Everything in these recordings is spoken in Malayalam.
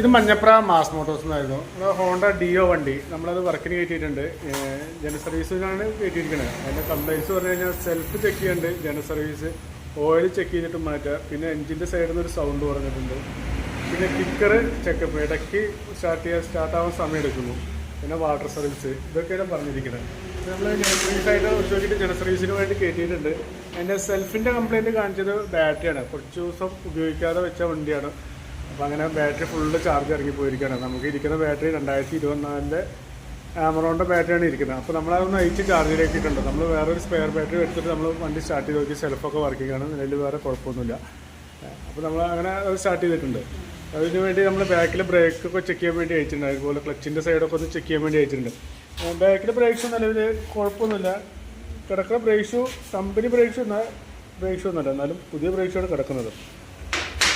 ഇത് മഞ്ഞപ്ര മാസ് മോട്ടോഴ്സ് എന്നായിരുന്നു. ഹോണ്ട ഡിയോ വണ്ടി. നമ്മളത് വർക്കിന് കയറ്റിയിട്ടുണ്ട്. ജന സർവീസിനാണ് കയറ്റിയിരിക്കുന്നത്. അതിന്റെ കംപ്ലൈൻസ് പറഞ്ഞു കഴിഞ്ഞാൽ സെൽഫ് ചെക്ക് ചെയ്യുന്നുണ്ട് ജന സർവീസ് ഓയിൽ ചെക്ക് ചെയ്തിട്ട് മാറ്റുക പിന്നെ എഞ്ചിന്റെ സൈഡിൽ നിന്ന് ഒരു സൗണ്ട് പറഞ്ഞിട്ടുണ്ട്. പിന്നെ കിക്കർ ചെക്കപ്പ് ഇടയ്ക്ക് സ്റ്റാർട്ട് ചെയ്യാൻ സ്റ്റാർട്ട് ആവാൻ സമയം എടുക്കുന്നു. പിന്നെ വാട്ടർ സർവീസ് ഇതൊക്കെയാണ് പറഞ്ഞിരിക്കുന്നത്. നമ്മൾ ജനസർവീസായിട്ട് സർവീസ് ആയിട്ട് ചോദിച്ചിട്ട് ജന സർവീസിന് വേണ്ടി കയറ്റിയിട്ടുണ്ട്. എന്റെ സെൽഫിന്റെ കംപ്ലയിന്റ് കാണിച്ചത് ബാറ്ററിയാണ് കുറച്ച് ദിവസം ഉപയോഗിക്കാതെ വെച്ച വണ്ടിയാണ്. അപ്പോൾ അങ്ങനെ ബാറ്ററി ഫുള്ള് ചാർജ് ഇറങ്ങി പോയിരിക്കുകയാണ്. നമുക്ക് ഇരിക്കുന്ന ബാറ്ററി രണ്ടായിരത്തി ഇരുപത്തിനാലിന്റെ ആമറോണിന്റെ ബാറ്ററിയാണ് ഇരിക്കുന്നത്. അപ്പോൾ നമ്മൾ നമ്മളതൊന്ന് അയച്ച് ചാർജിലേക്കിട്ടുണ്ട് നമ്മൾ വേറൊരു സ്പെയർ ബാറ്ററി എടുത്തിട്ട് നമ്മൾ വണ്ടി സ്റ്റാർട്ട് ചെയ്ത് നോക്കി സെൽഫൊക്കെ വർക്കിംഗ് ആണ്. നിലവിൽ വേറെ കുഴപ്പമൊന്നുമില്ല. അപ്പോൾ നമ്മൾ അങ്ങനെ സ്റ്റാർട്ട് ചെയ്തിട്ടുണ്ട്. അതിന് വേണ്ടി നമ്മൾ ബാക്കിൽ ബ്രേക്ക് ഒക്കെ ചെക്ക് ചെയ്യാൻ വേണ്ടി അയച്ചിട്ടുണ്ട്. അതുപോലെ ക്ലച്ചിന്റെ സൈഡൊക്കെ ഒന്ന് ചെക്ക് ചെയ്യാൻ വേണ്ടി അയച്ചിട്ടുണ്ട്. ബാക്കിൽ ബ്രേക്സ് നിലവിൽ കുഴപ്പമൊന്നുമില്ല. കിടക്കുന്ന brake shoe company shoe brake shoe ഒന്നുമല്ല. എന്നാലും പുതിയ ആണ് കിടക്കുന്നത്.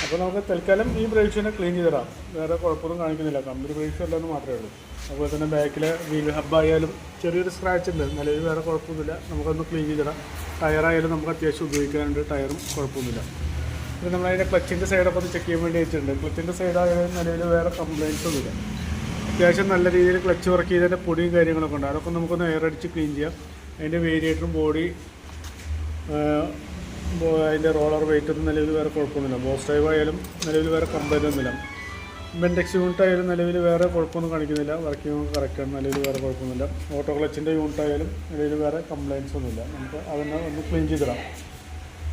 അപ്പോൾ നമുക്ക് തൽക്കാലം ഈ ബ്രേക്ക് ഷൂനെ ക്ലീൻ ചെയ്ത് തരാം. വേറെ കുഴപ്പമൊന്നും കാണിക്കുന്നില്ല. കമ്പനി ബ്രേക്ക് ഷൂ അല്ലെന്ന് മാത്രമേ ഉള്ളൂ. അതുപോലെ തന്നെ ബാക്കിലെ വീൽ ഹബ്ബായാലും ചെറിയൊരു സ്ക്രാച്ച് ഉണ്ട്. നിലവിൽ വേറെ കുഴപ്പമൊന്നുമില്ല. നമുക്കൊന്ന് ക്ലീൻ ചെയ്ത് തരാം. ടയറായാലും നമുക്ക് അത്യാവശ്യം ഉപയോഗിക്കാനുണ്ട്. ടയറും കുഴപ്പമൊന്നുമില്ല. പിന്നെ നമ്മൾ അതിന്റെ ക്ലച്ചിന്റെ സൈഡൊക്കെ ഒന്ന് ചെക്ക് ചെയ്യാൻ വേണ്ടി വെച്ചിട്ടുണ്ട് ക്ലച്ചിന്റെ സൈഡായാലും നിലവിൽ വേറെ കംപ്ലയിൻസ് ഒന്നുമില്ല. അത്യാവശ്യം നല്ല രീതിയിൽ ക്ലച്ച് വർക്ക് ചെയ്തതിന്റെ പൊടിയും കാര്യങ്ങളൊക്കെ ഉണ്ട്. അതൊക്കെ നമുക്കൊന്ന് എയർ അടിച്ച് ക്ലീൻ ചെയ്യാം. അതിന്റെ വേരിയേറ്ററും ബോഡി അതിന്റെ റോളർ വെയിറ്റ് ഒന്നും നിലവിൽ വേറെ കുഴപ്പമൊന്നുമില്ല. ബോസ് ഡ്രൈവ് ആയാലും നിലവിൽ വേറെ കംപ്ലൈന്റ് ഒന്നുമില്ല ബെൻഡെക്സ് യൂണിറ്റ് ആയാലും നിലവിൽ വേറെ കുഴപ്പമൊന്നും കാണിക്കുന്നില്ല. വർക്കിംഗ് കറക്റ്റാണ് നിലവിൽ വേറെ കുഴപ്പമൊന്നുമില്ല. ഓട്ടോ ക്ലച്ചിന്റെ യൂണിറ്റ് ആയാലും നിലവിൽ വേറെ കംപ്ലയിൻസ് ഒന്നുമില്ല. നമുക്ക് അതിനെ ഒന്ന് ക്ലീൻ ചെയ്തിടാം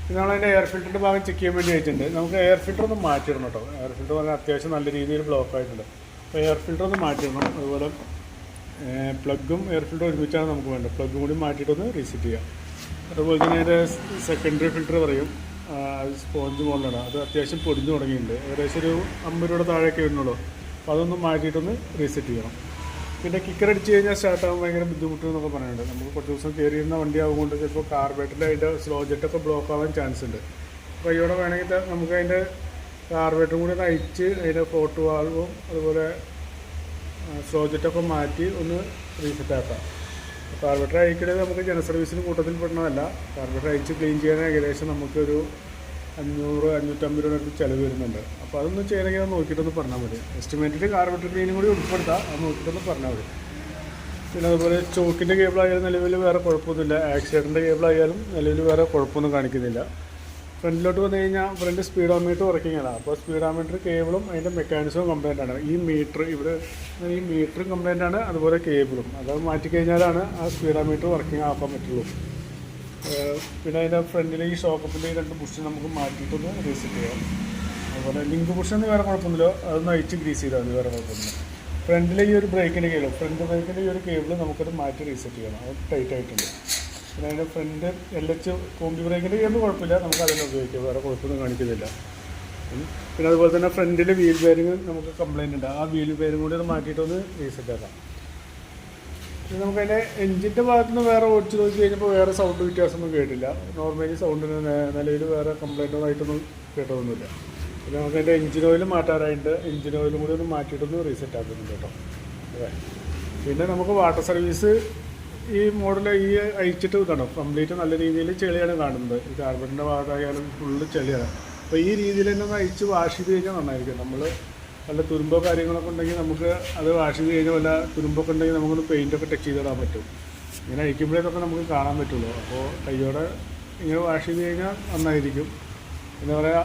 പിന്നെ നമ്മളതിന്റെ എയർ ഫിൽറ്ററിന്റെ ഭാഗം ചെക്ക് ചെയ്യാൻ വേണ്ടി ആയിട്ടുണ്ട് നമുക്ക് എയർ ഫിൽറ്റർ ഒന്ന് മാറ്റിയിടണം കേട്ടോ എയർ ഫിൽറ്റർ പറഞ്ഞാൽ അത്യാവശ്യം നല്ല രീതിയിൽ ബ്ലോക്ക് ആയിട്ടുണ്ട്. അപ്പോൾ എയർ ഫിൽറ്റർ ഒന്ന് മാറ്റിയിടണം. അതുപോലെ പ്ലഗും എയർ ഫിൽറ്റർ ഒരുമിച്ചാണ് നമുക്ക് വേണ്ടത്. പ്ലഗും കൂടി മാറ്റിയിട്ടൊന്ന് റീസെറ്റ് ചെയ്യാം. അതുപോലെ തന്നെ അതിന്റെ സെക്കൻഡറി ഫിൽറ്റർ പറയും. സ്പോഞ്ച് മോഡലാണ്. അത് അത്യാവശ്യം പൊടിഞ്ഞു തുടങ്ങിയിട്ടുണ്ട്. ഏകദേശം ഒരു അമ്പത് രൂപയുടെ താഴെയൊക്കെ വരുന്നുള്ളൂ. അപ്പോൾ അതൊന്ന് മാറ്റിയിട്ടൊന്ന് റീസെറ്റ് ചെയ്യണം. പിന്നെ കിക്കർ അടിച്ച് കഴിഞ്ഞാൽ സ്റ്റാർട്ട് ആകാൻ ഭയങ്കര ബുദ്ധിമുട്ട് എന്നൊക്കെ പറയുന്നുണ്ട്. നമുക്ക് കുറച്ച് ദിവസം കയറിയിരുന്ന വണ്ടി ആകുകൊണ്ട് ചിലപ്പോൾ കാർബേറ്ററിൽ അതിന്റെ സ്ലോ ജെറ്റൊക്കെ ബ്ലോക്ക് ആവാൻ ചാൻസ് ഉണ്ട്. അപ്പോൾ ഇവിടെ വേണമെങ്കിൽ നമുക്ക് അതിന്റെ കാർബേറ്ററും കൂടി ഒന്ന് അയച്ച് അതിന്റെ ഫോട്ടോ വാൾവും അതുപോലെ സ്ലോ ജെറ്റൊക്കെ മാറ്റി ഒന്ന് റീസെറ്റ് ആക്കാം. കാർബേറ്റർ അഴിക്കണത് നമുക്ക് ജന സർവീസിന് കൂട്ടത്തിൽ പെടണതല്ല കാർബറേറ്റർ അയച്ച് ക്ലീൻ ചെയ്യാൻ ഏകദേശം നമുക്കൊരു അഞ്ഞൂറ് അഞ്ഞൂറ്റമ്പത് രൂപ ചിലവ് വരുന്നുണ്ട്. അപ്പോൾ അതൊന്ന് ചെയ്യണമെങ്കിൽ അത് നോക്കിയിട്ടൊന്ന് പറഞ്ഞാൽ മതി. എസ്റ്റിമേറ്റഡ് കാർബറേറ്റർ ക്ലീനും കൂടി ഉൾപ്പെടുത്താം. അത് നോക്കിയിട്ടൊന്ന് പറഞ്ഞാൽ മതി. പിന്നെ അതുപോലെ ചോക്കിന്റെ കേബിളായാലും നിലവിൽ വേറെ കുഴപ്പമൊന്നുമില്ല. ആക്സിഡന്റെ കേബിളായാലും നിലവിൽ വേറെ കുഴപ്പമൊന്നും കാണിക്കുന്നില്ല. ഫ്രണ്ടിലോട്ട് വന്നു കഴിഞ്ഞാൽ ഫ്രണ്ട് സ്പീഡോമീറ്റർ വർക്കിംഗ് ആണ് അപ്പോൾ സ്പീഡോമീറ്റർ കേബിളും അതിന്റെ മെക്കാനിസവും കംപ്ലൈന്റ് ആണ്. ഈ മീറ്റർ ഇവിടെ ഈ മീറ്ററും കംപ്ലൈന്റ് ആണ് അതുപോലെ കേബിളും അത് മാറ്റി കഴിഞ്ഞാലാണ് ആ സ്പീഡോമീറ്റർ വർക്കിംഗ് ആക്കാൻ പറ്റുള്ളൂ. പിന്നെ അതിന്റെ ഫ്രണ്ടിൽ ഈ ഷോക്കപ്പിന്റെ ഈ രണ്ട് ബുഷ് നമുക്ക് മാറ്റിയിട്ടൊന്ന് റീസെറ്റ് ചെയ്യാം. അതുപോലെ ലിങ്ക് ബുഷൊന്നും വേറെ കുഴപ്പമൊന്നുമില്ല. അതൊന്ന് അഴിച്ച് ഗ്രീസ് ചെയ്താൽ മതി വേറെ കുഴപ്പമൊന്നുമില്ല. ഫ്രണ്ടിലെ ഈ ഒരു ബ്രേക്കിന്റെ കേബിൾ ഫ്രണ്ട് ബ്രേക്കിന്റെ ഈ ഒരു കേബിൾ നമുക്കത് മാറ്റി റീസെറ്റ് ചെയ്യണം അത് ടൈറ്റ് ആയിട്ടുണ്ട്. പിന്നെ അതിന്റെ ഫ്രണ്ട് എൽ എച്ച് കോമ്പി ബ്രേക്കിന്റെ കേബിൾ കുഴപ്പമില്ല. നമുക്ക് അതിനെ ഉപയോഗിക്കാം. വേറെ കുഴപ്പമൊന്നും കാണിക്കുന്നില്ല. പിന്നെ അതുപോലെ തന്നെ ഫ്രണ്ടിൽ വീൽ ബെയറിങ് നമുക്ക് കംപ്ലയിന്റ് ഉണ്ട്. ആ വീൽ ബെയറിങ് കൂടി ഒന്ന് മാറ്റിയിട്ടൊന്ന് റീസെറ്റ് ആക്കാം. പിന്നെ നമുക്കതിന്റെ എഞ്ചിന്റെ ഭാഗത്ത് നിന്ന് വേറെ ഓടിച്ച് നോക്കി കഴിഞ്ഞപ്പോൾ വേറെ സൗണ്ട് വ്യത്യാസമൊന്നും കേട്ടില്ല. നോർമലി സൗണ്ടിന് നിലയിൽ വേറെ കംപ്ലൈന്റ് ആയിട്ടൊന്നും കേട്ടതൊന്നുമില്ല. പിന്നെ നമുക്ക് അതിന്റെ എഞ്ചിൻ ഓയിൽ മാറ്റാറായിട്ട് എഞ്ചിൻ ഓയിലും കൂടി ഒന്ന് മാറ്റിയിട്ടൊന്ന് റീസെറ്റ് ആക്കുന്നുണ്ട് കേട്ടോ. അതെ പിന്നെ നമുക്ക് വാട്ടർ സർവീസ് ഈ മോഡൽ ഈ അഴിച്ചിട്ട് കാണും കംപ്ലീറ്റ് നല്ല രീതിയിൽ ചെളിയാണ് കാണുന്നത്. ഈ കാർബണിന്റെ ഭാഗമായാലും ഫുള്ള് ചെളിയാണ്. അപ്പോൾ ഈ രീതിയിൽ തന്നെ ഒന്ന് അഴിച്ച് വാഷ് ചെയ്ത് കഴിഞ്ഞാൽ നന്നായിരിക്കും. നമ്മൾ വല്ല തുരുമ്പോ കാര്യങ്ങളൊക്കെ ഉണ്ടെങ്കിൽ നമുക്ക് അത് വാഷ് ചെയ്ത് കഴിഞ്ഞാൽ വല്ല തുരുമ്പൊക്കെ ഉണ്ടെങ്കിൽ നമുക്കൊന്ന് പെയിന്റൊക്കെ ടച്ച് ചെയ്തിടാൻ പറ്റും. ഇങ്ങനെ അഴിക്കുമ്പോഴേക്കൊക്കെ നമുക്ക് കാണാൻ പറ്റുള്ളൂ. അപ്പോൾ കയ്യോടെ ഇങ്ങനെ വാഷ് ചെയ്ത് കഴിഞ്ഞാൽ നന്നായിരിക്കും. എന്താ പറയുക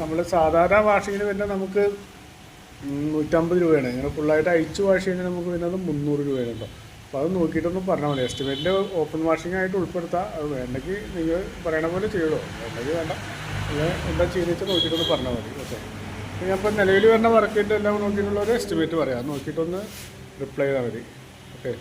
നമ്മൾ സാധാരണ വാഷിങ്ങിന് പിന്നെ നമുക്ക് നൂറ്റമ്പത് രൂപയാണ്. ഇങ്ങനെ ഫുള്ളായിട്ട് അഴിച്ച് വാഷ് ചെയ്യുന്നതിന് നമുക്ക് വരുന്നത് മുന്നൂറ് രൂപയാണ് കേട്ടോ. അപ്പോൾ അത് നോക്കിയിട്ടൊന്നും പറഞ്ഞാൽ മതി. എസ്റ്റിമേറ്റിൽ ഓപ്പൺ വാഷിംഗ് ആയിട്ട് ഉൾപ്പെടുത്താം. അത് വേണ്ടെങ്കിൽ നിങ്ങൾ പറയണ പോലെ ചെയ്തോ. വേണ്ടെങ്കിൽ വേണ്ട. അല്ലെ എന്താ ചെയ്യുന്നത് വെച്ചാൽ നോക്കിയിട്ടൊന്ന് പറഞ്ഞാൽ മതി. ഓക്കെ. ഞാൻ ഇപ്പോൾ നിലവിൽ വരുന്ന വർക്കിന്റെ എല്ലാം നോക്കിയിട്ടുള്ള ഒരു എസ്റ്റിമേറ്റ് പറയാം. നോക്കിയിട്ടൊന്ന് റിപ്ലൈ ചെയ്താൽ മതി. ഓക്കെ.